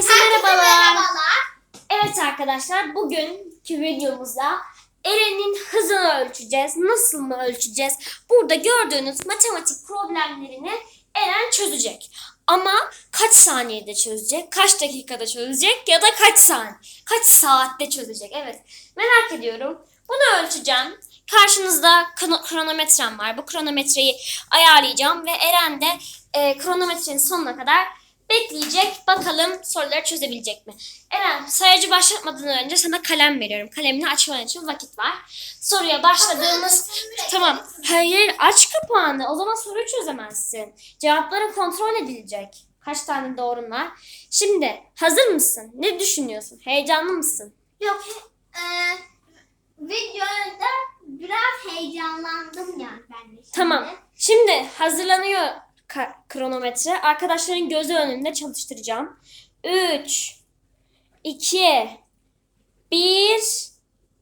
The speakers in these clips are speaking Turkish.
Herkese merhabalar. Evet arkadaşlar bugünkü videomuzda Eren'in hızını ölçeceğiz. Nasıl mı ölçeceğiz? Burada gördüğünüz matematik problemlerini Eren çözecek. Ama kaç saniyede çözecek? Kaç dakikada çözecek? Ya da kaç saniye? Kaç saatte çözecek? Evet. Merak ediyorum. Bunu ölçeceğim. Karşınızda krono- kronometrem var. Bu kronometreyi ayarlayacağım ve Eren de e, kronometrenin sonuna kadar bekleyecek. Bakalım soruları çözebilecek mi? Eren sayacı başlatmadan önce sana kalem veriyorum. Kalemini açman için vakit var. Soruya başladığımız... Tamam. Hayır aç kapağını. O zaman soruyu çözemezsin. Cevapların kontrol edilecek. Kaç tane doğrun var? Şimdi hazır mısın? Ne düşünüyorsun? Heyecanlı mısın? Yok, e, videoda biraz heyecanlandım yani ben de. şimdi. Tamam. Şimdi hazırlanıyor kronometre. Arkadaşların gözü önünde çalıştıracağım. 3 2 1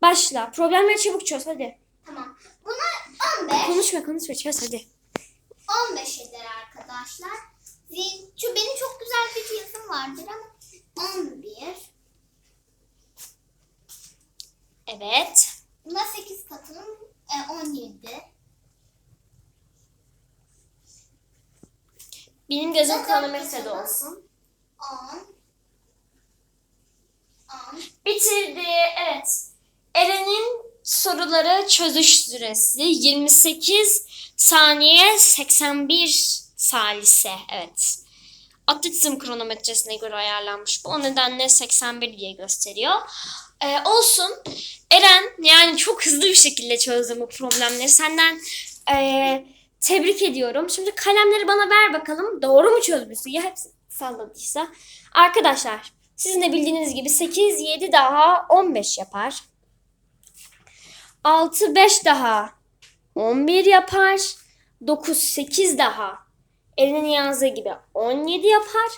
Başla. Problemleri çabuk çöz hadi. Tamam. Buna 15, Konuşma konuşma çöz hadi. 15 eder arkadaşlar. Şu benim çok güzel bir yazım vardır ama 11. Evet. Buna 8 katılım e, 17. Benim gözüm kronometrede olsun. 10. 10. Bitirdi. Evet. Eren'in soruları çözüş süresi 28 saniye 81 salise. Evet. Atletizm kronometresine göre ayarlanmış bu. O nedenle 81 diye gösteriyor. Ee, olsun. Eren yani çok hızlı bir şekilde çözdü bu problemleri. Senden ee, tebrik ediyorum. Şimdi kalemleri bana ver bakalım. Doğru mu çözmüşsün? Ya hepsi salladıysa. Arkadaşlar sizin de bildiğiniz gibi 8, 7 daha 15 yapar. 6, 5 daha 11 yapar. 9, 8 daha Elinin yazdığı gibi 17 yapar.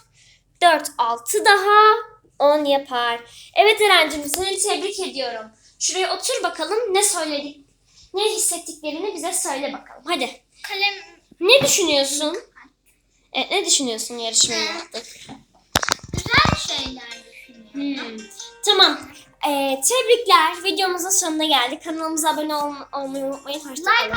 4, 6 daha 10 yapar. Evet Eren'cim seni tebrik ediyorum. Şuraya otur bakalım ne söyledik, ne hissettiklerini bize söyle bakalım. Hadi. Kalem Ne düşünüyorsun? Evet, ne düşünüyorsun yarışmayı yaptık? güzel şeyler düşünüyorum. Hmm. Tamam. Ee, tebrikler. Videomuzun sonuna geldik. Kanalımıza abone ol- olmayı unutmayın. Hoşçakalın.